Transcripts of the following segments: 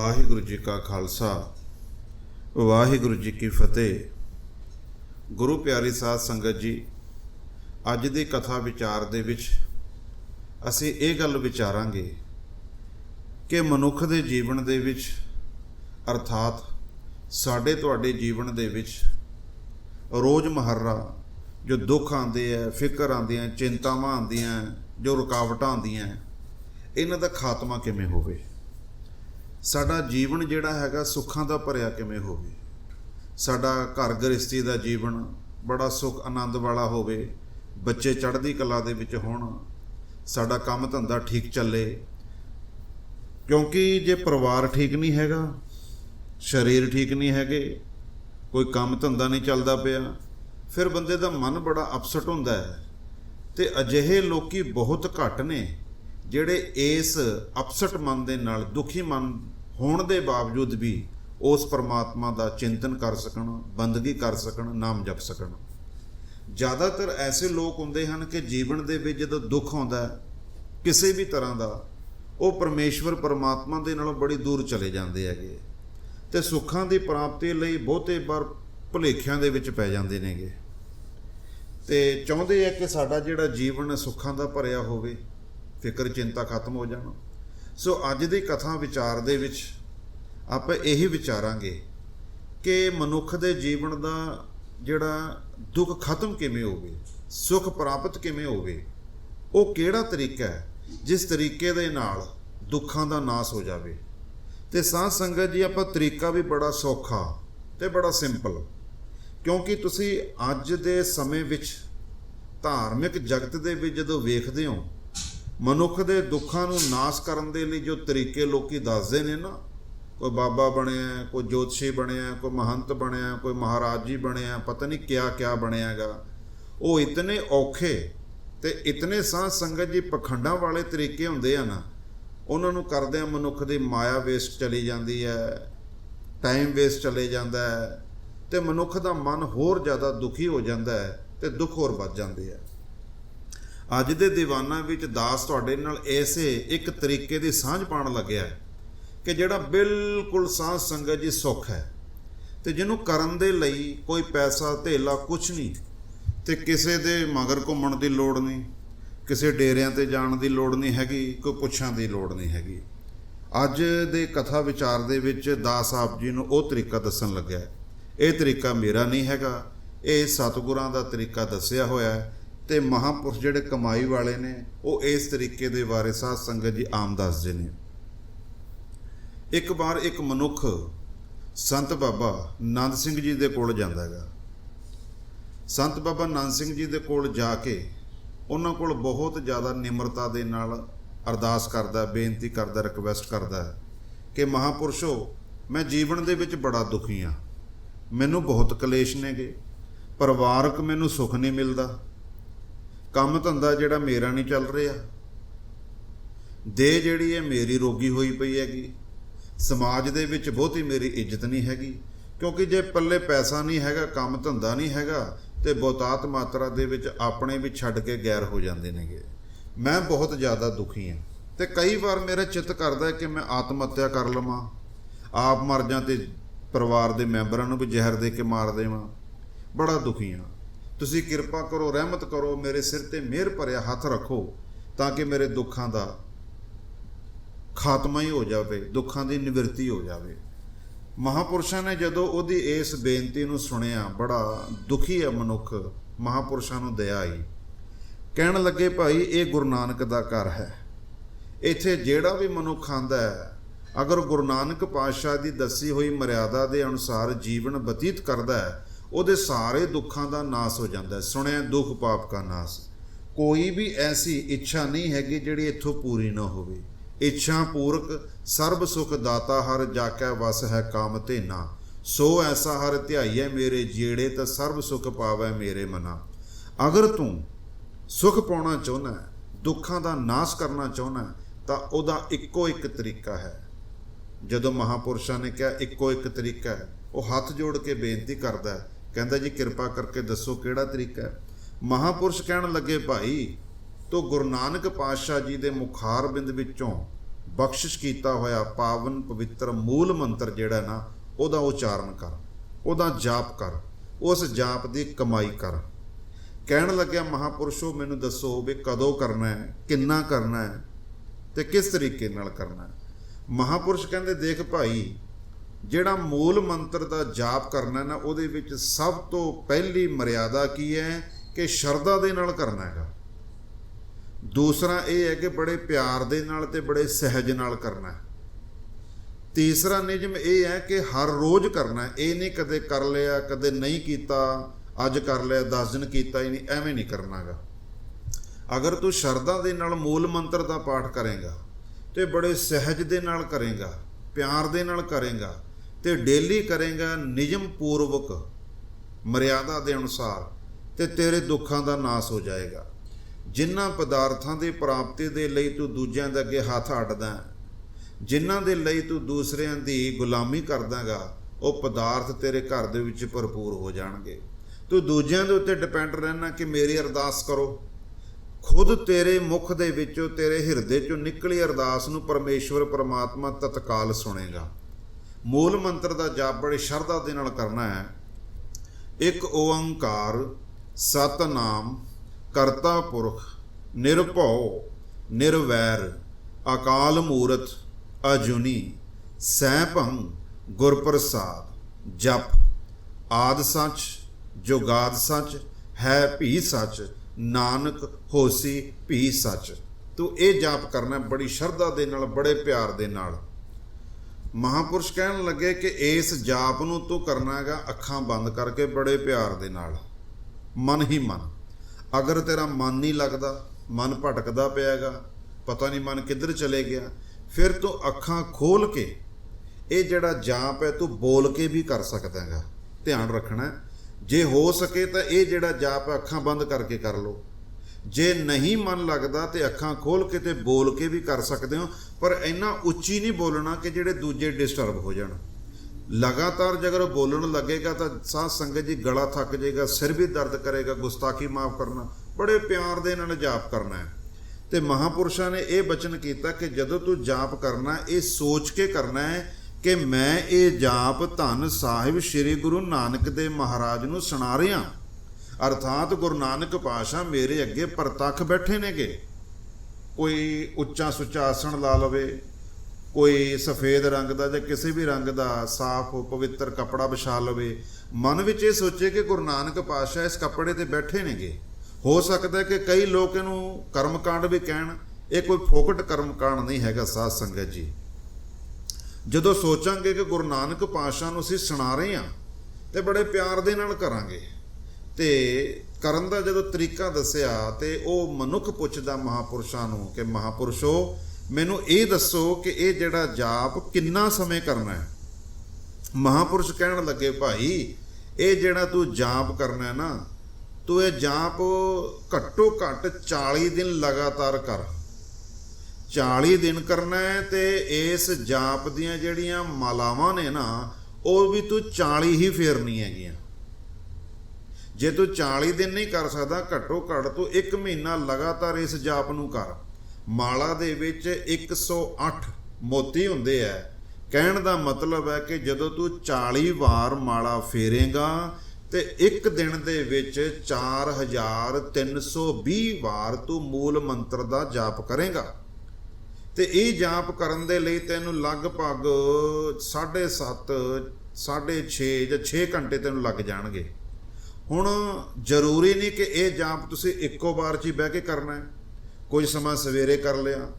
ਵਾਹਿਗੁਰੂ ਜੀ ਕਾ ਖਾਲਸਾ, ਵਾਹਿਗੁਰੂ ਜੀ ਕੀ ਫਤਿਹ। ਗੁਰੂ ਪਿਆਰੀ ਸਾਧ ਸੰਗਤ ਜੀ, ਅੱਜ ਦੀ ਕਥਾ ਵਿਚਾਰ ਦੇ ਵਿੱਚ ਅਸੀਂ ਇਹ ਗੱਲ ਵਿਚਾਰਾਂਗੇ ਕਿ ਮਨੁੱਖ ਦੇ ਜੀਵਨ ਦੇ ਵਿੱਚ, ਅਰਥਾਤ ਸਾਡੇ ਤੁਹਾਡੇ ਜੀਵਨ ਦੇ ਵਿੱਚ ਰੋਜ਼ ਮਹੱਰਾ ਜੋ ਦੁੱਖ ਆਉਂਦੇ ਆ, ਫਿਕਰ ਆਉਂਦੀਆਂ, ਚਿੰਤਾਵਾਂ ਆਉਂਦੀਆਂ, ਜੋ ਰੁਕਾਵਟਾਂ ਆਉਂਦੀਆਂ, ਇਹਨਾਂ ਦਾ ਖਾਤਮਾ ਕਿਵੇਂ ਹੋਵੇ? ਸਾਡਾ ਜੀਵਨ ਜਿਹੜਾ ਹੈਗਾ ਸੁੱਖਾਂ ਦਾ ਭਰਿਆ ਕਿਵੇਂ ਹੋਵੇ? ਸਾਡਾ ਘਰ ਗ੍ਰਸਤੀ ਦਾ ਜੀਵਨ ਬੜਾ ਸੁੱਖ ਆਨੰਦ ਵਾਲਾ ਹੋਵੇ, ਬੱਚੇ ਚੜ੍ਹਦੀ ਕਲਾ ਦੇ ਵਿੱਚ ਹੋਣ, ਸਾਡਾ ਕੰਮ ਧੰਦਾ ਠੀਕ ਚੱਲੇ। ਕਿਉਂਕਿ ਜੇ ਪਰਿਵਾਰ ਠੀਕ ਨਹੀਂ ਹੈਗਾ, ਸਰੀਰ ਠੀਕ ਨਹੀਂ ਹੈਗੇ, ਕੋਈ ਕੰਮ ਧੰਦਾ ਨਹੀਂ ਚੱਲਦਾ ਪਿਆ, ਫਿਰ ਬੰਦੇ ਦਾ ਮਨ ਬੜਾ ਅਪਸੈਟ ਹੁੰਦਾ ਹੈ। ਤੇ ਅਜਿਹੇ ਲੋਕੀ ਬਹੁਤ ਘੱਟ ਨੇ, ਜਿਹੜੇ ਇਸ ਅਪਸੈਟ ਮਨ ਦੇ ਨਾਲ, ਦੁਖੀ ਮਨ ਹੋਣ ਦੇ ਬਾਵਜੂਦ ਵੀ ਉਸ ਪਰਮਾਤਮਾ ਦਾ ਚਿੰਤਨ ਕਰ ਸਕਣ, ਬੰਦਗੀ ਕਰ ਸਕਣ, ਨਾਮ ਜਪ ਸਕਣ। ਜ਼ਿਆਦਾਤਰ ਐਸੇ ਲੋਕ ਹੁੰਦੇ ਹਨ ਕਿ ਜੀਵਨ ਦੇ ਵਿੱਚ ਜਦੋਂ ਦੁੱਖ ਆਉਂਦਾ ਕਿਸੇ ਵੀ ਤਰ੍ਹਾਂ ਦਾ, ਉਹ ਪਰਮੇਸ਼ਵਰ ਪਰਮਾਤਮਾ ਦੇ ਨਾਲੋਂ ਬੜੀ ਦੂਰ ਚਲੇ ਜਾਂਦੇ ਹੈਗੇ। ਤੇ ਸੁੱਖਾਂ ਦੀ ਪ੍ਰਾਪਤੀ ਲਈ ਬਹੁਤੇ ਵਾਰ ਭੁਲੇਖਿਆਂ ਦੇ ਵਿੱਚ ਪੈ ਜਾਂਦੇ ਨੇਗੇ। ਤੇ ਚਾਹੁੰਦੇ ਆ ਕਿ ਸਾਡਾ ਜਿਹੜਾ ਜੀਵਨ ਸੁੱਖਾਂ ਦਾ ਭਰਿਆ ਹੋਵੇ, ਫਿਕਰ ਚਿੰਤਾ ਖਤਮ ਹੋ ਜਾਣ। ਸੋ ਅੱਜ ਦੀ ਕਥਾ ਵਿਚਾਰ ਦੇ ਵਿੱਚ ਆਪਾਂ ਇਹੀ ਵਿਚਾਰਾਂਗੇ ਕਿ ਮਨੁੱਖ ਦੇ ਜੀਵਨ ਦਾ ਜਿਹੜਾ ਦੁੱਖ ਖਤਮ ਕਿਵੇਂ ਹੋਵੇ, ਸੁੱਖ ਪ੍ਰਾਪਤ ਕਿਵੇਂ ਹੋਵੇ, ਉਹ ਕਿਹੜਾ ਤਰੀਕਾ ਹੈ ਜਿਸ ਤਰੀਕੇ ਦੇ ਨਾਲ ਦੁੱਖਾਂ ਦਾ ਨਾਸ ਹੋ ਜਾਵੇ। ਤੇ ਸਾਧ ਸੰਗਤ ਜੀ, ਆਪਾਂ ਤਰੀਕਾ ਵੀ ਬੜਾ ਸੌਖਾ ਤੇ ਬੜਾ ਸਿੰਪਲ, ਕਿਉਂਕਿ ਤੁਸੀਂ ਅੱਜ ਦੇ ਸਮੇਂ ਵਿੱਚ ਧਾਰਮਿਕ ਜਗਤ ਦੇ ਵਿੱਚ ਜਦੋਂ ਵੇਖਦੇ ਹੋ ਮਨੁੱਖ ਦੇ ਦੁੱਖਾਂ ਨੂੰ ਨਾਸ ਕਰਨ ਦੇ ਲਈ ਜੋ ਤਰੀਕੇ ਲੋਕੀ ਦੱਸਦੇ ਨੇ ਨਾ, ਕੋਈ ਬਾਬਾ ਬਣਿਆ, ਕੋਈ ਜੋਤਸ਼ੀ ਬਣਿਆ, ਕੋਈ ਮਹੰਤ ਬਣਿਆ, ਕੋਈ ਮਹਾਰਾਜ ਜੀ ਬਣਿਆ, ਪਤਾ ਨਹੀਂ ਕਿਆ ਕਿਆ ਬਣਿਆਗਾ। ਉਹ ਇਤਨੇ ਔਖੇ ਤੇ ਇਤਨੇ ਸਾਧ ਸੰਗਤ ਜੀ ਪਖੰਡਾਂ ਵਾਲੇ ਤਰੀਕੇ ਹੁੰਦੇ ਆ ਨਾ, ਉਹਨਾਂ ਨੂੰ ਕਰਦਿਆਂ ਮਨੁੱਖ ਦੀ ਮਾਇਆ ਵੇਸਟ ਚਲੀ ਜਾਂਦੀ ਹੈ ਟਾਈਮ ਵੇਸਟ ਚਲੇ ਜਾਂਦਾ ਹੈ ਤੇ ਮਨੁੱਖ ਦਾ ਮਨ ਹੋਰ ਜ਼ਿਆਦਾ ਦੁਖੀ ਹੋ ਜਾਂਦਾ ਹੈ ਤੇ ਦੁੱਖ ਹੋਰ ਵੱਧ ਜਾਂਦੇ ਆ। ਅੱਜ ਦੇ ਦੀਵਾਨਾਂ ਵਿੱਚ ਦਾਸ ਤੁਹਾਡੇ ਨਾਲ ਐਸੇ ਇੱਕ ਤਰੀਕੇ ਦੀ ਸਾਂਝ ਪਾਉਣ ਲੱਗਿਆ ਹੈ ਕਿ ਜਿਹੜਾ ਬਿਲਕੁਲ ਸਾਧ ਸੰਗਤ ਜੀ ਸੁੱਖ ਹੈ ਤੇ ਜਿਹਨੂੰ ਕਰਨ ਦੇ ਲਈ ਕੋਈ ਪੈਸਾ, ਧੇਲਾ ਕੁਝ ਨਹੀਂ ਤੇ ਕਿਸੇ ਦੇ ਮਗਰ ਘੁੰਮਣ ਦੀ ਲੋੜ ਨਹੀਂ, ਕਿਸੇ ਡੇਰਿਆਂ ਤੇ ਜਾਣ ਦੀ ਲੋੜ ਨਹੀਂ ਹੈਗੀ, ਕੋਈ ਪੁੱਛਾਂ ਦੀ ਲੋੜ ਨਹੀਂ ਹੈਗੀ। ਅੱਜ ਦੇ ਕਥਾ ਵਿਚਾਰ ਦੇ ਵਿੱਚ ਦਾਸ ਆਪ ਜੀ ਨੂੰ ਉਹ ਤਰੀਕਾ ਦੱਸਣ ਲੱਗਿਆ ਇਹ ਤਰੀਕਾ ਮੇਰਾ ਨਹੀਂ ਹੈਗਾ, ਇਹ ਸਤਿਗੁਰਾਂ ਦਾ ਤਰੀਕਾ ਦੱਸਿਆ ਹੋਇਆ ਹੈ। ਤੇ ਮਹਾਪੁਰਸ਼ ਜਿਹੜੇ ਕਮਾਈ ਵਾਲੇ ਨੇ, ਉਹ ਇਸ ਤਰੀਕੇ ਦੇ ਬਾਰੇ ਸਾਧ ਸੰਗਤ ਜੀ ਆਮ ਦੱਸਦੇ ਨੇ। ਇੱਕ ਵਾਰ ਇੱਕ ਮਨੁੱਖ ਸੰਤ ਬਾਬਾ ਨੰਦ ਸਿੰਘ ਜੀ ਦੇ ਕੋਲ ਜਾਂਦਾ ਹੈਗਾ। ਸੰਤ ਬਾਬਾ ਨੰਦ ਸਿੰਘ ਜੀ ਦੇ ਕੋਲ ਜਾ ਕੇ ਉਹਨਾਂ ਕੋਲ ਬਹੁਤ ਜ਼ਿਆਦਾ ਨਿਮਰਤਾ ਦੇ ਨਾਲ ਅਰਦਾਸ ਕਰਦਾ, ਬੇਨਤੀ ਕਰਦਾ ਰਿਕਵੈਸਟ ਕਰਦਾ ਕਿ ਮਹਾਪੁਰਸ਼ੋ, ਮੈਂ ਜੀਵਨ ਦੇ ਵਿੱਚ ਬੜਾ ਦੁਖੀ ਹਾਂ। ਮੈਨੂੰ ਬਹੁਤ ਕਲੇਸ਼ ਨੇਗੇ, ਪਰਿਵਾਰਕ ਮੈਨੂੰ ਸੁੱਖ ਨਹੀਂ ਮਿਲਦਾ। ਕੰਮ ਧੰਦਾ ਜਿਹੜਾ ਮੇਰਾ ਨਹੀਂ ਚੱਲ ਰਿਹਾ। ਦੇ ਜਿਹੜੀ ਹੈ ਮੇਰੀ ਰੋਗੀ ਹੋਈ ਪਈ ਹੈਗੀ, ਸਮਾਜ ਦੇ ਵਿੱਚ ਬਹੁਤੀ ਮੇਰੀ ਇੱਜ਼ਤ ਨਹੀਂ ਹੈਗੀ, ਕਿਉਂਕਿ ਜੇ ਪੱਲੇ ਪੈਸਾ ਨਹੀਂ ਹੈਗਾ, ਕੰਮ ਧੰਦਾ ਨਹੀਂ ਹੈਗਾ, ਤੇ ਬਹੁਤਾਤ ਮਾਤਰਾ ਦੇ ਵਿੱਚ ਆਪਣੇ ਵੀ ਛੱਡ ਕੇ ਗੈਰ ਹੋ ਜਾਂਦੇ ਨੇਗੇ। ਮੈਂ ਬਹੁਤ ਜ਼ਿਆਦਾ ਦੁਖੀ ਹਾਂ ਤੇ ਕਈ ਵਾਰ ਮੇਰਾ ਚਿੱਤ ਕਰਦਾ ਕਿ ਮੈਂ ਆਤਮ ਹੱਤਿਆ ਕਰ ਲਵਾਂ। ਆਪ ਮਰ ਜਾਂ ਤੇ ਪਰਿਵਾਰ ਦੇ ਮੈਂਬਰਾਂ ਨੂੰ ਵੀ ਜ਼ਹਿਰ ਦੇ ਕੇ ਮਾਰ ਦੇਵਾਂ। ਬੜਾ ਦੁਖੀ ਹਾਂ। ਤੁਸੀਂ ਕਿਰਪਾ ਕਰੋ, ਰਹਿਮਤ ਕਰੋ, ਮੇਰੇ ਸਿਰ ਤੇ ਮਿਹਰ ਭਰਿਆ ਹੱਥ ਰੱਖੋ ਤਾਂ ਕਿ ਮੇਰੇ ਦੁੱਖਾਂ ਦਾ ਖਾਤਮਾ ਹੀ ਹੋ ਜਾਵੇ, ਦੁੱਖਾਂ ਦੀ ਨਿਵਰਤੀ ਹੋ ਜਾਵੇ। ਮਹਾਪੁਰਸ਼ਾਂ ਨੇ ਜਦੋਂ ਉਹਦੀ ਇਸ ਬੇਨਤੀ ਨੂੰ ਸੁਣਿਆ, ਬੜਾ ਦੁਖੀ ਹੈ ਮਨੁੱਖ, ਮਹਾਪੁਰਸ਼ਾਂ ਨੂੰ ਦਇਆ ਆਈ। ਕਹਿਣ ਲੱਗੇ, ਭਾਈ, ਇਹ ਗੁਰੂ ਨਾਨਕ ਦਾ ਘਰ ਹੈ। ਇੱਥੇ ਜਿਹੜਾ ਵੀ ਮਨੁੱਖ ਆਂਦਾ ਹੈ, ਅਗਰ ਗੁਰੂ ਨਾਨਕ ਪਾਤਸ਼ਾਹ ਦੀ ਦੱਸੀ ਹੋਈ ਮਰਿਆਦਾ ਦੇ ਅਨੁਸਾਰ ਜੀਵਨ ਬਤੀਤ ਕਰਦਾ ਹੈ ਉਹਦੇ ਸਾਰੇ ਦੁੱਖਾਂ ਦਾ ਨਾਸ ਹੋ ਜਾਂਦਾ ਸੁਣਿਆ ਦੁੱਖ ਪਾਪ ਕਾ ਨਾਸ। ਕੋਈ ਵੀ ਐਸੀ ਇੱਛਾ ਨਹੀਂ ਹੈਗੀ ਜਿਹੜੀ ਇੱਥੋਂ ਪੂਰੀ ਨਾ ਹੋਵੇ। ਇੱਛਾ ਪੂਰਕ ਸਰਬ ਸੁਖ ਦਾਤਾ ਹਰ ਜਾਕੈ ਵਸ ਹੈ ਕਾਮ ਧੇਨਾ। ਸੋ ਐਸਾ ਹਰ ਧਿਆਈਐ ਮੇਰੇ ਜੀੜੇ ਤਾਂ ਸਰਬ ਸੁਖ ਪਾਵੈ ਮੇਰੇ ਮਨਾ। ਅਗਰ ਤੂੰ ਸੁਖ ਪਾਉਣਾ ਚਾਹੁੰਦਾ ਹੈ ਦੁੱਖਾਂ ਦਾ ਨਾਸ਼ ਕਰਨਾ ਚਾਹੁੰਦਾ ਹੈ, ਤਾਂ ਉਹਦਾ ਇੱਕੋ ਇੱਕ ਤਰੀਕਾ ਹੈ। ਜਦੋਂ ਮਹਾਪੁਰਸ਼ਾਂ ਨੇ ਕਿਹਾ ਇੱਕੋ ਇੱਕ ਤਰੀਕਾ ਹੈ ਉਹ ਹੱਥ ਜੋੜ ਕੇ ਬੇਨਤੀ ਕਰਦਾ ਹੈ ਕਹਿੰਦਾ ਜੀ, ਕਿਰਪਾ ਕਰਕੇ ਦੱਸੋ ਕਿਹੜਾ ਤਰੀਕਾ ਹੈ? ਮਹਾਪੁਰਸ਼ ਕਹਿਣ ਲੱਗੇ, ਭਾਈ, ਤੋ ਗੁਰੂ ਨਾਨਕ ਪਾਤਸ਼ਾਹ ਜੀ ਦੇ ਮੁਖਾਰ ਬਿੰਦ ਵਿੱਚੋਂ ਬਖਸ਼ਿਸ਼ ਕੀਤਾ ਹੋਇਆ ਪਾਵਨ ਪਵਿੱਤਰ ਮੂਲ ਮੰਤਰ ਜਿਹੜਾ ਨਾ, ਉਹਦਾ ਉਚਾਰਨ ਕਰ, ਉਹਦਾ ਜਾਪ ਕਰ, ਉਸ ਜਾਪ ਦੀ ਕਮਾਈ ਕਰ। ਕਹਿਣ ਲੱਗਿਆ ਮਹਾਪੁਰਸ਼ੋ ਮੈਨੂੰ ਦੱਸੋ ਵੀ ਕਦੋਂ ਕਰਨਾ ਹੈ, ਕਿੰਨਾ ਕਰਨਾ ਹੈ ਤੇ ਕਿਸ ਤਰੀਕੇ ਨਾਲ ਕਰਨਾ ਹੈ? ਮਹਾਪੁਰਸ਼ ਕਹਿੰਦੇ, ਦੇਖ ਭਾਈ ਜਿਹੜਾ ਮੂਲ ਮੰਤਰ ਦਾ ਜਾਪ ਕਰਨਾ ਨਾ, ਉਹਦੇ ਵਿੱਚ ਸਭ ਤੋਂ ਪਹਿਲੀ ਮਰਿਆਦਾ ਕੀ ਹੈ? ਕਿ ਸ਼ਰਧਾ ਦੇ ਨਾਲ ਕਰਨਾ ਹੈਗਾ। ਦੂਸਰਾ ਇਹ ਹੈ ਕਿ ਬੜੇ ਪਿਆਰ ਦੇ ਨਾਲ ਤੇ ਬੜੇ ਸਹਿਜ ਨਾਲ ਕਰਨਾ। ਹੈ ਤੀਸਰਾ ਨਿਯਮ ਇਹ ਹੈ ਕਿ ਹਰ ਰੋਜ਼ ਕਰਨਾ। ਇਹ ਨਹੀਂ ਕਦੇ ਕਰ ਲਿਆ, ਕਦੇ ਨਹੀਂ ਕੀਤਾ, ਅੱਜ ਕਰ ਲਿਆ 10 ਦਿਨ ਕੀਤਾ ਹੀ ਨਹੀਂ, ਐਵੇਂ ਨਹੀਂ ਕਰਨਾਗਾ ਅਗਰ ਤੂੰ ਸ਼ਰਧਾ ਦੇ ਨਾਲ ਮੂਲ ਮੰਤਰ ਦਾ ਪਾਠ ਕਰੇਗਾ ਤੇ ਬੜੇ ਸਹਿਜ ਦੇ ਨਾਲ ਕਰੇਗਾ, ਪਿਆਰ ਦੇ ਨਾਲ ਕਰੇਗਾ ਤੇ ਡੇਲੀ ਕਰੇਗਾ ਨਿਯਮ ਪੂਰਵਕ ਮਰਿਆਦਾ ਦੇ ਅਨੁਸਾਰ ਤੇ ਤੇਰੇ ਦੁੱਖਾਂ ਦਾ ਨਾਸ ਹੋ ਜਾਏਗਾ। ਜਿਨ੍ਹਾਂ ਪਦਾਰਥਾਂ ਦੀ ਪ੍ਰਾਪਤੀ ਦੇ ਲਈ ਤੂੰ ਦੂਜਿਆਂ ਦੇ ਅੱਗੇ ਹੱਥ ਅੱਡਦਾ ਜਿਨ੍ਹਾਂ ਦੇ ਲਈ ਤੂੰ ਦੂਸਰਿਆਂ ਦੀ ਗੁਲਾਮੀ ਕਰਦਾਗਾ, ਉਹ ਪਦਾਰਥ ਤੇਰੇ ਘਰ ਦੇ ਵਿੱਚ ਭਰਪੂਰ ਹੋ ਜਾਣਗੇ। ਤੂੰ ਦੂਜਿਆਂ ਦੇ ਉੱਤੇ ਡਿਪੈਂਡ ਰਹਿਣਾ ਕਿ ਮੇਰੀ ਅਰਦਾਸ ਕਰੋ। ਖੁਦ ਤੇਰੇ ਮੁਖ ਦੇ ਵਿੱਚੋਂ, ਤੇਰੇ ਹਿਰਦੇ ਚੋਂ ਨਿਕਲੀ ਅਰਦਾਸ ਨੂੰ ਪਰਮੇਸ਼ਵਰ, ਪਰਮਾਤਮਾ ਤਤਕਾਲ ਸੁਣੇਗਾ। ਮੂਲ ਮੰਤਰ ਦਾ ਜਾਪ ਬੜੀ ਸ਼ਰਧਾ ਦੇ ਨਾਲ ਕਰਨਾ ਹੈ। ਇੱਕ ਓੰਕਾਰ, ਸਤਨਾਮ, ਕਰਤਾ ਪੁਰਖ, ਨਿਰਭਉ, ਨਿਰਵੈਰ, ਅਕਾਲ ਮੂਰਤ, ਅਜੁਨੀ, ਸੈਭੰ ਗੁਰ ਪ੍ਰਸਾਦ ਜਪ, ਆਦ ਸੱਚ ਜੁਗਾਦ ਸੱਚ, ਹੈ ਭੀ ਸੱਚ, ਨਾਨਕ ਹੋਸੀ ਭੀ ਸੱਚ। ਤੂੰ ਇਹ ਜਾਪ ਕਰਨਾ ਬੜੀ ਸ਼ਰਧਾ ਦੇ ਨਾਲ, ਬੜੇ ਪਿਆਰ ਦੇ ਨਾਲ। ਮਹਾਪੁਰਸ਼ ਕਹਿਣ ਲੱਗੇ ਕਿ ਇਸ ਜਾਪ ਨੂੰ ਤੂੰ ਕਰਨਾ ਹੈਗਾ ਅੱਖਾਂ ਬੰਦ ਕਰਕੇ ਬੜੇ ਪਿਆਰ ਦੇ ਨਾਲ। ਮਨ ਹੀ ਮਨ। ਅਗਰ ਤੇਰਾ ਮਨ ਨਹੀਂ ਲੱਗਦਾ, ਮਨ ਭਟਕਦਾ ਪਿਆਗਾ ਪਤਾ ਨਹੀਂ ਮਨ ਕਿੱਧਰ ਚਲੇ ਗਿਆ, ਫਿਰ ਤੂੰ ਅੱਖਾਂ ਖੋਲ ਕੇ ਇਹ ਜਿਹੜਾ ਜਾਪ ਹੈ, ਤੂੰ ਬੋਲ ਕੇ ਵੀ ਕਰ ਸਕਦਾ ਹੈਗਾ। ਧਿਆਨ ਰੱਖਣਾ ਜੇ ਹੋ ਸਕੇ ਤਾਂ ਇਹ ਜਿਹੜਾ ਜਾਪ ਅੱਖਾਂ ਬੰਦ ਕਰਕੇ ਕਰ ਲਓ। ਜੇ ਨਹੀਂ ਮਨ ਲੱਗਦਾ ਤੇ ਅੱਖਾਂ ਖੋਲ ਕੇ ਤੇ ਬੋਲ ਕੇ ਵੀ ਕਰ ਸਕਦੇ ਹੋ, ਪਰ ਇੰਨਾ ਉੱਚੀ ਨਹੀਂ ਬੋਲਣਾ ਕਿ ਜਿਹੜੇ ਦੂਜੇ ਡਿਸਟਰਬ ਹੋ ਜਾਣ। ਲਗਾਤਾਰ ਜੇਕਰ ਬੋਲਣ ਲੱਗੇਗਾ ਤਾਂ ਸਾਹ ਸੰਗਤ ਜੀ ਗਲਾ ਥੱਕ ਜਾਏਗਾ, ਸਿਰ ਵੀ ਦਰਦ ਕਰੇਗਾ, ਗੁਸਤਾਖੀ ਮਾਫ ਕਰਨਾ, ਬੜੇ ਪਿਆਰ ਦੇ ਨਾਲ ਜਾਪ ਕਰਨਾ ਹੈ। ਤੇ ਮਹਾਪੁਰਸ਼ਾਂ ਨੇ ਇਹ ਬਚਨ ਕੀਤਾ ਕਿ ਜਦੋਂ ਤੂੰ ਜਾਪ ਕਰਨਾ, ਇਹ ਸੋਚ ਕੇ ਕਰਨਾ ਹੈ ਕਿ ਮੈਂ ਇਹ ਜਾਪ ਧੰਨ ਸਾਹਿਬ ਸ੍ਰੀ ਗੁਰੂ ਨਾਨਕ ਦੇਵ ਮਹਾਰਾਜ ਨੂੰ ਸੁਣਾ ਰਿਹਾ। ਅਰਥਾਤ ਗੁਰੂ ਨਾਨਕ ਪਾਸ਼ਾ ਮੇਰੇ ਅੱਗੇ ਪ੍ਰਤੱਖ ਬੈਠੇ ਨੇਗੇ। ਕੋਈ ਉੱਚਾ ਸੁੱਚਾ ਆਸਣ ਲਾ ਲਵੇ, ਕੋਈ ਸਫੇਦ ਰੰਗ ਦਾ ਜਾਂ ਕਿਸੇ ਵੀ ਰੰਗ ਦਾ ਸਾਫ਼, ਪਵਿੱਤਰ ਕੱਪੜਾ ਵਿਛਾ ਲਵੇ, ਮਨ ਵਿੱਚ ਇਹ ਸੋਚੇ ਕਿ ਗੁਰੂ ਨਾਨਕ ਪਾਤਸ਼ਾਹ ਇਸ ਕੱਪੜੇ ਤੇ ਬੈਠੇ ਨੇਗੇ। ਹੋ ਸਕਦਾ ਕਿ ਕਈ ਲੋਕ ਇਹਨੂੰ ਕਰਮਕਾਂਡ ਵੀ ਕਹਿਣ, ਇਹ ਕੋਈ ਫੋਕਟ ਕਰਮਕਾਂਡ ਨਹੀਂ ਹੈਗਾ ਸਾਧ ਸੰਗਤ ਜੀ। ਜਦੋਂ ਸੋਚਾਂਗੇ ਕਿ ਗੁਰੂ ਨਾਨਕ ਪਾਤਸ਼ਾਹ ਨੂੰ ਅਸੀਂ ਸੁਣਾ ਰਹੇ ਹਾਂ, ਤੇ ਬੜੇ ਪਿਆਰ ਦੇ ਨਾਲ ਕਰਾਂਗੇ। ਤੇ ਕਰਨ ਦਾ ਜਦੋਂ ਤਰੀਕਾ ਦੱਸਿਆ ਤੇ ਉਹ ਮਨੁੱਖ ਪੁੱਛਦਾ ਮਹਾਪੁਰਸ਼ਾਂ ਨੂੰ ਕਿ ਮਹਾਪੁਰਸ਼ੋ, ਮੈਨੂੰ ਇਹ ਦੱਸੋ ਕਿ ਇਹ ਜਿਹੜਾ ਜਾਪ ਕਿੰਨਾ ਸਮੇਂ ਕਰਨਾ ਹੈ? ਮਹਾਪੁਰਸ਼ ਕਹਿਣ ਲੱਗੇ, ਭਾਈ, ਇਹ ਜਿਹੜਾ ਤੂੰ ਜਾਪ ਕਰਨਾ ਹੈ ਨਾ, ਤੂੰ ਇਹ ਜਾਪ ਘੱਟੋ ਘੱਟ 40 ਦਿਨ ਲਗਾਤਾਰ ਕਰ। 40 ਦਿਨ ਕਰਨਾ ਹੈ ਤੇ ਇਸ ਜਾਪ ਦੀਆਂ ਜਿਹੜੀਆਂ ਮਾਲਾਵਾਂ ਨੇ ਨਾ, ਉਹ ਵੀ ਤੂੰ 40 ਹੀ ਫੇਰਨੀ ਹੈਗੀਆਂ। ਜੇ ਤੂੰ 40 ਦਿਨ ਨਹੀਂ ਕਰ ਸਕਦਾ, ਘੱਟੋ ਘੱਟ ਤੂੰ 1 ਮਹੀਨਾ ਲਗਾਤਾਰ ਇਸ ਜਾਪ ਨੂੰ ਕਰ। ਮਾਲਾ ਦੇ ਵਿੱਚ 108 ਮੋਤੀ ਹੁੰਦੇ ਆ। ਕਹਿਣ ਦਾ ਮਤਲਬ ਹੈ ਕਿ ਜਦੋਂ ਤੂੰ 40 ਵਾਰ ਮਾਲਾ ਫੇਰੇਗਾ ਤੇ ਇੱਕ ਦਿਨ ਦੇ ਵਿੱਚ 4320 ਵਾਰ ਤੂੰ ਮੂਲ ਮੰਤਰ ਦਾ ਜਾਪ ਕਰੇਗਾ। ਤੇ ਇਹ ਜਾਪ ਕਰਨ ਦੇ ਲਈ ਤੈਨੂੰ ਲਗਭਗ 7.5 6.5 ਜਾਂ 6 ਘੰਟੇ ਤੈਨੂੰ ਲੱਗ ਜਾਣਗੇ। ਹੁਣ ਜ਼ਰੂਰੀ ਨਹੀਂ ਕਿ ਇਹ ਜਾਪ ਤੁਸੀਂ ਇੱਕੋ ਵਾਰ 'ਚ ਹੀ ਬਹਿ ਕੇ ਕਰਨਾ ਹੈ। ਕੁਝ ਸਮਾਂ ਸਵੇਰੇ ਕਰ ਲਿਆ,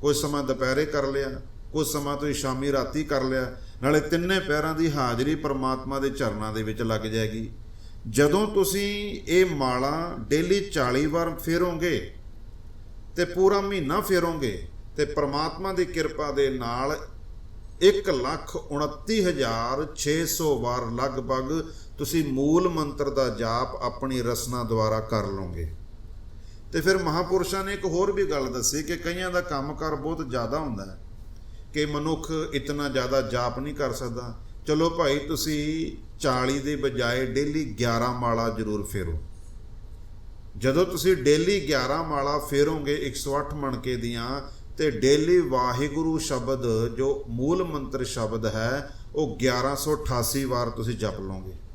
ਕੁਝ ਸਮਾਂ ਦੁਪਹਿਰੇ ਕਰ ਲਿਆ, ਕੁਝ ਸਮਾਂ ਤੁਸੀਂ ਸ਼ਾਮੀ ਰਾਤੀ ਕਰ ਲਿਆ, ਨਾਲੇ ਤਿੰਨੇ ਪੈਰਾਂ ਦੀ ਹਾਜ਼ਰੀ ਪਰਮਾਤਮਾ ਦੇ ਚਰਨਾਂ ਦੇ ਵਿੱਚ ਲੱਗ ਜਾਏਗੀ। ਜਦੋਂ ਤੁਸੀਂ ਇਹ ਮਾਲਾ ਡੇਲੀ 40 ਵਾਰ ਫੇਰੋਗੇ ਤੇ ਪੂਰਾ ਮਹੀਨਾ ਫੇਰੋਗੇ ਤੇ ਪ੍ਰਮਾਤਮਾ ਦੀ ਕਿਰਪਾ ਦੇ ਨਾਲ 129600 ਵਾਰ ਲਗਭਗ ਤੁਸੀਂ ਮੂਲ ਮੰਤਰ ਦਾ ਜਾਪ ਆਪਣੀ ਰਸਨਾ ਦੁਆਰਾ ਕਰ ਲਓਗੇ। ਤੇ ਫਿਰ ਮਹਾਪੁਰਸ਼ਾਂ ਨੇ ਇੱਕ ਹੋਰ ਵੀ ਗੱਲ ਦੱਸੀ ਕਿ ਕਈਆਂ ਦਾ ਕੰਮਕਾਰ ਬਹੁਤ ਜ਼ਿਆਦਾ ਹੁੰਦਾ ਹੈ ਕਿ ਮਨੁੱਖ ਇਤਨਾ ਜ਼ਿਆਦਾ ਜਾਪ ਨਹੀਂ ਕਰ ਸਕਦਾ। ਚਲੋ ਭਾਈ, ਤੁਸੀਂ 40 ਦੇ ਬਜਾਏ ਡੇਲੀ 11 ਮਾਲਾ ਜ਼ਰੂਰ ਫੇਰੋ। ਜਦੋਂ ਤੁਸੀਂ ਡੇਲੀ 11 ਮਾਲਾ ਫੇਰੋਗੇ 108 ਮਣਕੇ ਦੀਆਂ, ਤੇ ਡੇਲੀ ਵਾਹਿਗੁਰੂ ਸ਼ਬਦ, ਜੋ ਮੂਲ ਮੰਤਰ ਸ਼ਬਦ ਹੈ, ਉਹ 1188 ਵਾਰ ਤੁਸੀਂ ਜਪ ਲਓਗੇ।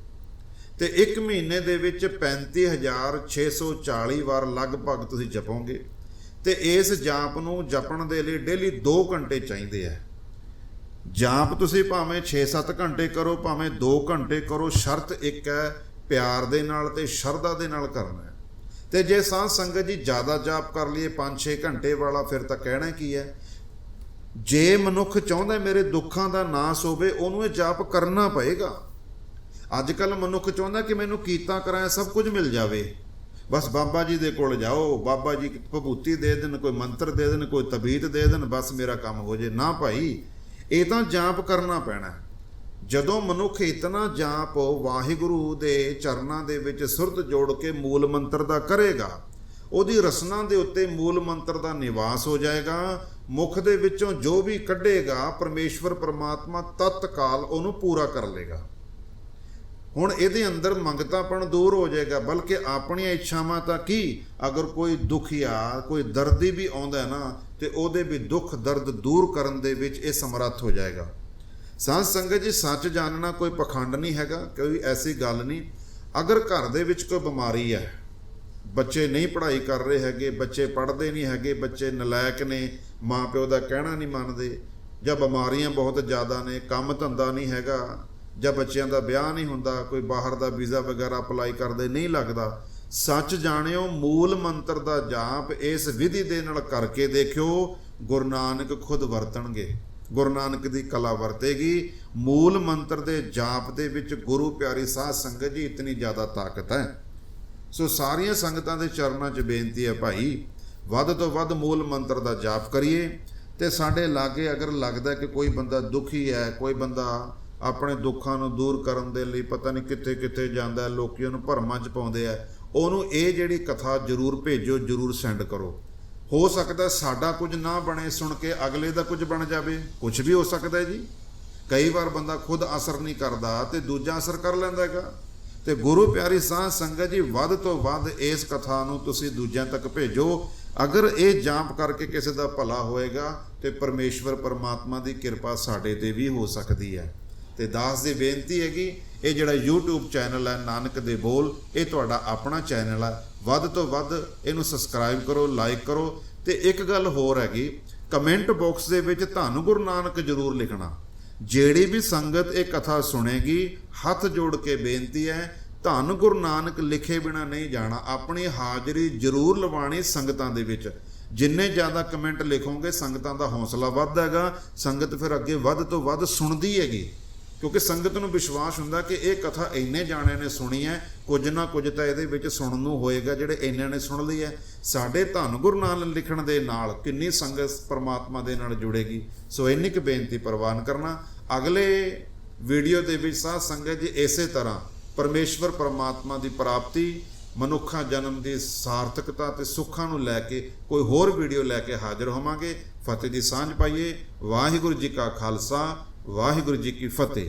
ਤੇ ਇੱਕ ਮਹੀਨੇ ਦੇ ਵਿੱਚ 35640 ਵਾਰ ਲਗਭਗ ਤੁਸੀਂ ਜਪੋਗੇ। ਤੇ ਇਸ ਜਾਪ ਨੂੰ ਜਪਣ ਦੇ ਲਈ ਡੇਲੀ 2 ਘੰਟੇ ਚਾਹੀਦੇ ਆ। ਜਾਪ ਤੁਸੀਂ ਭਾਵੇਂ 6-7 ਘੰਟੇ ਕਰੋ, ਭਾਵੇਂ 2 ਘੰਟੇ ਕਰੋ, ਸ਼ਰਤ ਇੱਕ ਹੈ ਪਿਆਰ ਦੇ ਨਾਲ ਤੇ ਸ਼ਰਧਾ ਦੇ ਨਾਲ ਕਰਨਾ ਹੈ। ਤੇ ਜੇ ਸਾਧ ਸੰਗਤ ਜੀ ਜ਼ਿਆਦਾ ਜਾਪ ਕਰ ਲਈਏ 5-6 ਘੰਟੇ ਵਾਲਾ, ਫਿਰ ਤਾਂ ਕਹਿਣਾ ਕੀ ਹੈ? ਜੇ ਮਨੁੱਖ ਚਾਹੁੰਦਾ ਮੇਰੇ ਦੁੱਖਾਂ ਦਾ ਨਾਸ ਹੋਵੇ, ਉਹਨੂੰ ਇਹ ਜਾਪ ਕਰਨਾ ਪਏਗਾ। ਅੱਜ ਕੱਲ ਮਨੁੱਖ ਚਾਹੁੰਦਾ ਕਿ ਮੈਨੂੰ ਕੀਤਾ ਕਰਾਂ, ਸਭ ਕੁਝ ਮਿਲ ਜਾਵੇ। ਬਸ ਬਾਬਾ ਜੀ ਦੇ ਕੋਲ ਜਾਓ, ਬਾਬਾ ਜੀ ਭਭੂਤੀ ਦੇ ਦੇਣ, ਕੋਈ ਮੰਤਰ ਦੇ ਦੇਣ, ਕੋਈ ਤਬੀਤ ਦੇ ਦੇਣ, ਬਸ ਮੇਰਾ ਕੰਮ ਹੋ ਜੇ। ਨਾ ਭਾਈ, ਇਹ ਤਾਂ ਜਾਪ ਕਰਨਾ ਪੈਣਾ। ਜਦੋਂ ਮਨੁੱਖ ਇਤਨਾ ਜਾਪ ਵਾਹਿਗੁਰੂ ਦੇ ਚਰਨਾਂ ਦੇ ਵਿੱਚ ਸੁਰਤ ਜੋੜ ਕੇ ਮੂਲ ਮੰਤਰ ਦਾ ਕਰੇਗਾ, ਉਹਦੀ ਰਸਨਾ ਦੇ ਉੱਤੇ ਮੂਲ ਮੰਤਰ ਦਾ ਨਿਵਾਸ ਹੋ ਜਾਏਗਾ, ਮੁਖ ਦੇ ਵਿੱਚੋਂ ਜੋ ਵੀ ਕੱਢੇਗਾ, ਪਰਮੇਸ਼ਵਰ ਪ੍ਰਮਾਤਮਾ ਤਤਕਾਲ ਉਹਨੂੰ ਪੂਰਾ ਕਰ ਲੇਗਾ ਹੁਣ ਇਹਦੇ ਅੰਦਰ ਮੰਗਤਾਪਣ ਦੂਰ ਹੋ ਜਾਏਗਾ, ਬਲਕਿ ਆਪਣੀਆਂ ਇੱਛਾਵਾਂ ਤਾਂ ਕੀ? ਅਗਰ ਕੋਈ ਦੁਖੀਆ ਕੋਈ ਦਰਦੀ ਵੀ ਆਉਂਦਾ ਨਾ, ਤੇ ਉਹਦੇ ਵੀ ਦੁੱਖ ਦਰਦ ਦੂਰ ਕਰਨ ਦੇ ਵਿੱਚ ਇਹ ਸਮਰੱਥ ਹੋ ਜਾਏਗਾ। ਸਾਧ ਸੰਗਤ ਜੀ, ਸੱਚ ਜਾਣਨਾ ਕੋਈ ਪਖੰਡ ਨਹੀਂ ਹੈਗਾ, ਕੋਈ ਐਸੀ ਗੱਲ ਨਹੀਂ। ਅਗਰ ਘਰ ਦੇ ਵਿੱਚ ਕੋਈ ਬਿਮਾਰੀ ਹੈ, ਬੱਚੇ ਨਹੀਂ ਪੜ੍ਹਾਈ ਕਰ ਰਹੇ ਹੈਗੇ, ਬੱਚੇ ਪੜ੍ਹਦੇ ਨਹੀਂ ਹੈਗੇ, ਬੱਚੇ ਨਲਾਇਕ ਨੇ, ਮਾਂ ਪਿਓ ਦਾ ਕਹਿਣਾ ਨਹੀਂ ਮੰਨਦੇ, ਜਾਂ ਬਿਮਾਰੀਆਂ ਬਹੁਤ ਜ਼ਿਆਦਾ ਨੇ, ਕੰਮ ਧੰਦਾ ਨਹੀਂ ਹੈਗਾ ਜਾਂ ਬੱਚਿਆਂ ਦਾ ਵਿਆਹ ਨਹੀਂ ਹੁੰਦਾ, ਕੋਈ ਬਾਹਰ ਦਾ ਵੀਜ਼ਾ ਵਗੈਰਾ ਅਪਲਾਈ ਕਰਦੇ ਨਹੀਂ ਲੱਗਦਾ, ਸੱਚ ਜਾਣਿਓ, ਮੂਲ ਮੰਤਰ ਦਾ ਜਾਪ ਇਸ ਵਿਧੀ ਦੇ ਨਾਲ ਕਰਕੇ ਦੇਖਿਓ, ਗੁਰੂ ਨਾਨਕ ਖੁਦ ਵਰਤਣਗੇ। ਗੁਰੂ ਨਾਨਕ ਦੀ ਕਲਾ ਵਰਤੇਗੀ। ਮੂਲ ਮੰਤਰ ਦੇ ਜਾਪ ਦੇ ਵਿੱਚ ਗੁਰੂ ਪਿਆਰੀ ਸਾਧ ਸੰਗਤ ਜੀ ਇਤਨੀ ਜ਼ਿਆਦਾ ਤਾਕਤ ਹੈ। ਸੋ ਸਾਰੀਆਂ ਸੰਗਤਾਂ ਦੇ ਚਰਨਾਂ 'ਚ ਬੇਨਤੀ ਹੈ ਭਾਈ, ਵੱਧ ਤੋਂ ਵੱਧ ਮੂਲ ਮੰਤਰ ਦਾ ਜਾਪ ਕਰੀਏ ਤੇ ਸਾਡੇ ਲਾਗੇ ਅਗਰ ਲੱਗਦਾ ਕਿ ਕੋਈ ਬੰਦਾ ਦੁਖੀ ਹੈ, ਕੋਈ ਬੰਦਾ ਆਪਣੇ ਦੁੱਖਾਂ ਨੂੰ ਦੂਰ ਕਰਨ ਦੇ ਲਈ ਪਤਾ ਨਹੀਂ ਕਿੱਥੇ ਕਿੱਥੇ ਜਾਂਦਾ ਹੈ, ਲੋਕੀ ਉਹਨੂੰ ਭਰਮਾਂ 'ਚ ਪਾਉਂਦੇ ਆ। ਉਹਨੂੰ ਇਹ ਜਿਹੜੀ ਕਥਾ ਜ਼ਰੂਰ ਭੇਜੋ ਜ਼ਰੂਰ ਸੈਂਡ ਕਰੋ। ਹੋ ਸਕਦਾ ਸਾਡਾ ਕੁਝ ਨਾ ਬਣੇ ਸੁਣ ਕੇ ਅਗਲੇ ਦਾ ਕੁਝ ਬਣ ਜਾਵੇ। ਕੁਝ ਵੀ ਹੋ ਸਕਦਾ ਜੀ। ਕਈ ਵਾਰ ਬੰਦਾ ਖੁਦ ਅਸਰ ਨਹੀਂ ਕਰਦਾ ਤੇ ਦੂਜਾ ਅਸਰ ਕਰ ਲੈਂਦਾ ਹੈਗਾ। ਤੇ ਗੁਰੂ ਪਿਆਰੀ ਸਾਧ ਸੰਗਤ ਜੀ ਵੱਧ ਤੋਂ ਵੱਧ ਇਸ ਕਥਾ ਨੂੰ ਤੁਸੀਂ ਦੂਜਿਆਂ ਤੱਕ ਭੇਜੋ। ਅਗਰ ਇਹ ਜਾਂਪ ਕਰਕੇ ਕਿਸੇ ਦਾ ਭਲਾ ਹੋਏਗਾ ਤੇ ਪਰਮੇਸ਼ਵਰ ਪਰਮਾਤਮਾ ਦੀ ਕਿਰਪਾ ਸਾਡੇ ਤੇ ਵੀ ਹੋ ਸਕਦੀ ਹੈ। ਤੇ ਦਾਸ ਦੀ ਬੇਨਤੀ ਹੈਗੀ ਇਹ ਜਿਹੜਾ YouTube ਚੈਨਲ ਹੈ ਨਾਨਕ ਦੇ ਬੋਲ, ਇਹ ਤੁਹਾਡਾ ਆਪਣਾ ਚੈਨਲ ਹੈ। ਵੱਧ ਤੋਂ ਵੱਧ ਇਹਨੂੰ ਸਬਸਕ੍ਰਾਈਬ ਕਰੋ ਲਾਈਕ ਕਰੋ। ਤੇ ਇੱਕ ਗੱਲ ਹੋਰ ਹੈਗੀ ਕਮੈਂਟ ਬਾਕਸ ਦੇ ਵਿੱਚ ਧੰਨ ਗੁਰੂ ਨਾਨਕ ਜ਼ਰੂਰ ਲਿਖਣਾ। ਜਿਹੜੀ ਵੀ ਸੰਗਤ ਇਹ ਕਥਾ ਸੁਣੇਗੀ, ਹੱਥ ਜੋੜ ਕੇ ਬੇਨਤੀ ਹੈ ਧੰਨ ਗੁਰੂ ਨਾਨਕ ਲਿਖੇ ਬਿਨਾ ਨਹੀਂ ਜਾਣਾ। ਆਪਣੀ ਹਾਜ਼ਰੀ ਜ਼ਰੂਰ ਲਵਾਣੀ ਸੰਗਤਾਂ ਦੇ ਵਿੱਚ। ਜਿੰਨੇ ਜ਼ਿਆਦਾ ਕਮੈਂਟ ਲਿਖੋਗੇ, ਸੰਗਤਾਂ ਦਾ ਹੌਸਲਾ ਵੱਧਦਾ ਹੈਗਾ। ਸੰਗਤ ਫਿਰ ਅੱਗੇ ਵੱਧ ਤੋਂ ਵੱਧ ਸੁਣਦੀ ਹੈਗੀ। ਕਿਉਂਕਿ ਸੰਗਤ ਨੂੰ ਵਿਸ਼ਵਾਸ ਹੁੰਦਾ ਕਿ ਇਹ ਕਥਾ ਇੰਨੇ ਜਾਣਿਆਂ ਨੇ ਸੁਣੀ ਹੈ, ਕੁਝ ਨਾ ਕੁਝ ਤਾਂ ਇਹਦੇ ਵਿੱਚ ਸੁਣਨ ਨੂੰ ਹੋਏਗਾ ਜਿਹੜੇ ਇੰਨਿਆਂ ਨੇ ਸੁਣ ਲਈ ਹੈ। ਸਾਡੇ ਧੰਨ ਗੁਰੂ ਨਾਨਕ ਲਿਖਣ ਦੇ ਨਾਲ ਕਿੰਨੀ ਸੰਗਤ ਪਰਮਾਤਮਾ ਦੇ ਨਾਲ ਜੁੜੇਗੀ। ਸੋ ਇੰਨੀ ਕੁ ਬੇਨਤੀ ਪ੍ਰਵਾਨ ਕਰਨਾ। ਅਗਲੇ ਵੀਡੀਓ ਦੇ ਵਿੱਚ ਸਾਧ ਸੰਗਤ ਜੀ ਇਸੇ ਤਰ੍ਹਾਂ ਪਰਮੇਸ਼ਵਰ ਪਰਮਾਤਮਾ ਦੀ ਪ੍ਰਾਪਤੀ, ਮਨੁੱਖਾ ਜਨਮ ਦੀ ਸਾਰਥਕਤਾ ਤੇ ਸੁੱਖਾਂ ਨੂੰ ਲੈ ਕੇ ਕੋਈ ਹੋਰ ਵੀਡੀਓ ਲੈ ਕੇ ਹਾਜ਼ਰ ਹੋਵਾਂਗੇ। ਫਤਿਹ ਦੀ ਸਾਂਝ ਪਾਈਏ। ਵਾਹਿਗੁਰੂ ਜੀ ਕਾ ਖਾਲਸਾ, ਵਾਹਿਗੁਰੂ ਜੀ ਕੀ ਫਤਿਹ।